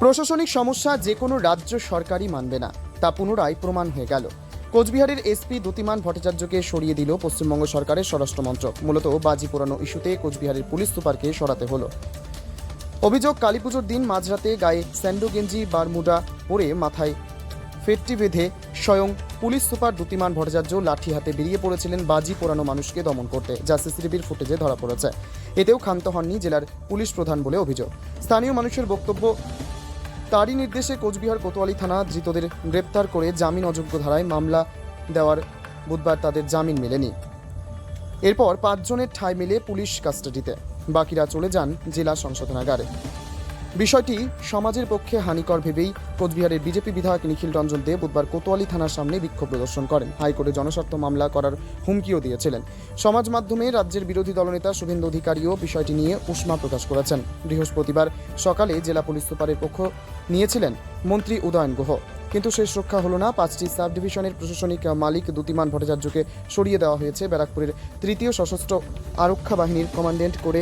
প্রশাসনিক সমস্যা যে কোনো রাজ্য সরকারই মানবে না। তা পুনরায় প্রমাণ হয়ে গেল। কোচবিহারের এসপি দ্যুতিমান ভট্টাচার্যকে সরিয়ে দিল পশ্চিমবঙ্গ সরকারের স্বরাষ্ট্রমন্ত্রক মূলত বাজি পোড়ানো ইস্যুতে কোচবিহারের পুলিশ সুপারকে সরাতে হলো। অভিযোগ, কালীপুজোর দিন মাঝরাতে গায়ে স্যান্ডো গেঞ্জি, বারমুডা পরে মাথায় ফেটটি বেঁধে স্বয়ং পুলিশ সুপার দ্যুতিমান ভট্টাচার্য লাঠি হাতে বেরিয়ে পড়েছিলেন বাজি পোড়ানো মানুষকে দমন করতে, যা সিসিটিভির ফুটেজে ধরা পড়েছে। এতেও ক্ষান্ত হননি জেলার পুলিশ প্রধান বলে অভিযোগ। স্থানীয় মানুষের বক্তব্য তারই নির্দেশে কোচবিহার কোতোয়ালি থানা ধৃতদের গ্রেপ্তার করে জামিন অযোগ্য ধারায় মামলা দেওয়ার বুধবার তাদের জামিন মেলেনি। এরপর পাঁচজনের ঠাঁই মিলে পুলিশ কাস্টাডিতে। বাকিরা চলে যান জেলা সংশোধনাগারে। বিষয়টি সমাজের পক্ষে হানিকর ভেবেই কোচবিহারের বিজেপি বিধায়ক নিখিল রঞ্জন দে বুধবার কোতোয়ালি থানার সামনে বিক্ষোভ প্রদর্শন করেন। হাইকোর্টে জনস্বার্থ মামলা করার হুমকিও দিয়েছিলেন। সমাজ মাধ্যমে রাজ্যের বিরোধী দলনেতা শুভেন্দু অধিকারীও বিষয়টি নিয়ে উষ্মা প্রকাশ করেছেন। বৃহস্পতিবার সকালে জেলা পুলিশ সুপারের পক্ষ নিয়েছিলেন মন্ত্রী উদয়ন গুহ। কিন্তু শেষ রক্ষা হলো না। পাঁচটি সাব ডিভিশনের প্রশাসনিক মালিক দ্যুতিমান ভট্টাচার্যকে সরিয়ে দেওয়া হয়েছে। ব্যারাকপুরের তৃতীয় সশস্ত্র আরক্ষা বাহিনীর কমান্ডেন্ট করে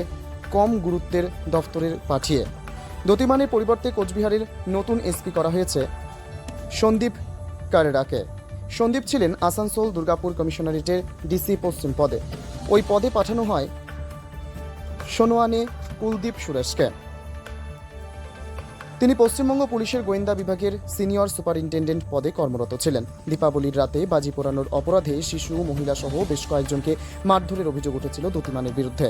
কম গুরুত্বের দফতরের পাঠিয়ে। দ্যুতিমানের পরিবর্তে কোচবিহারের নতুন এসপি করা হয়েছে সন্দীপ কারেরাকে। সন্দীপ ছিলেন আসানসোল দুর্গাপুর কমিশনারেটের ডিসি পশ্চিম পদে। ওই পদে পাঠানো হয় সোনোয়ানে কুলদীপ সুরেশকে। তিনি পশ্চিমবঙ্গ পুলিশের গোয়েন্দা বিভাগের সিনিয়র সুপারিনটেন্ডেন্ট পদে কর্মরত ছিলেন। দীপাবলির রাতে বাজি পোড়ানোর অপরাধে শিশু মহিলা সহ বেশ কয়েকজনকে মারধরের অভিযোগ উঠেছিল দ্যুতিমানের বিরুদ্ধে।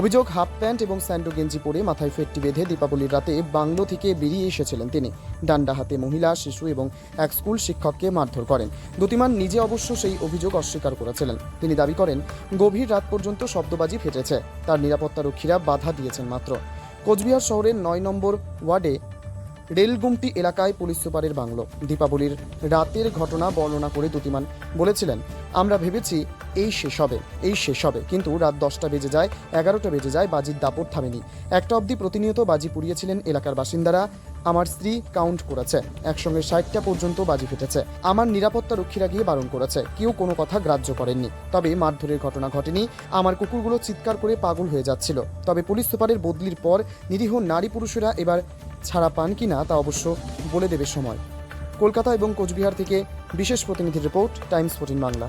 অভিযোগ হাফ প্যান্ট এবং স্যান্ডো গেঞ্জি পরে মাথায় ফেটটি বেঁধে দীপাবলির রাতে বাংলো থেকে বেরিয়ে এসেছিলেন তিনি। ডান্ডা হাতে মহিলা, শিশু এবং এক স্কুল শিক্ষককে মারধর করেন। দ্যুতিমান নিজে অবশ্য সেই অভিযোগ অস্বীকার করেছিলেন। তিনি দাবি করেন, গভীর রাত পর্যন্ত শব্দবাজি ফেটেছে। তার নিরাপত্তারক্ষীরা বাধা দিয়েছেন মাত্র। কোচবিহার শহরের নয় নম্বর ওয়ার্ডে রেলগুমটি এলাকায় পুলিশ সুপারের বাংলো। দীপাবলির রাতের ঘটনা বর্ণনা করে দুতিমান বলেছিলেন, আমরা ভেবেছি এই শেষ হবে, এই শেষ হবে। কিন্তু রাত দশটা বেজে যায়, এগারোটা বেজে যায়, বাজির দাপট থামেনি। একটা অবধি প্রতিনিয়ত বাজি পুড়িয়েছিলেন এলাকার বাসিন্দারা। আমার স্ত্রী কাউন্ট করেছে, একসঙ্গে ষাটটা পর্যন্ত বাজি ফেটেছে। আমার নিরাপত্তা রক্ষীরা গিয়ে বারণ করেছে, কেউ কোনো কথা গ্রাহ্য করেননি। তবে মারধরের ঘটনা ঘটেনি, আমার কুকুরগুলো চিৎকার করে পাগল হয়ে যাচ্ছিল। তবে পুলিশ সুপারের বদলির পর নিরীহ নারী পুরুষেরা এবার ছাড়া পান কি না তা অবশ্য বলে দেবে সময়। কলকাতা এবং কোচবিহার থেকে বিশেষ প্রতিনিধির রিপোর্ট, টাইমস ফোর্টিন বাংলা।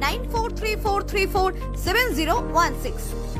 9434347016.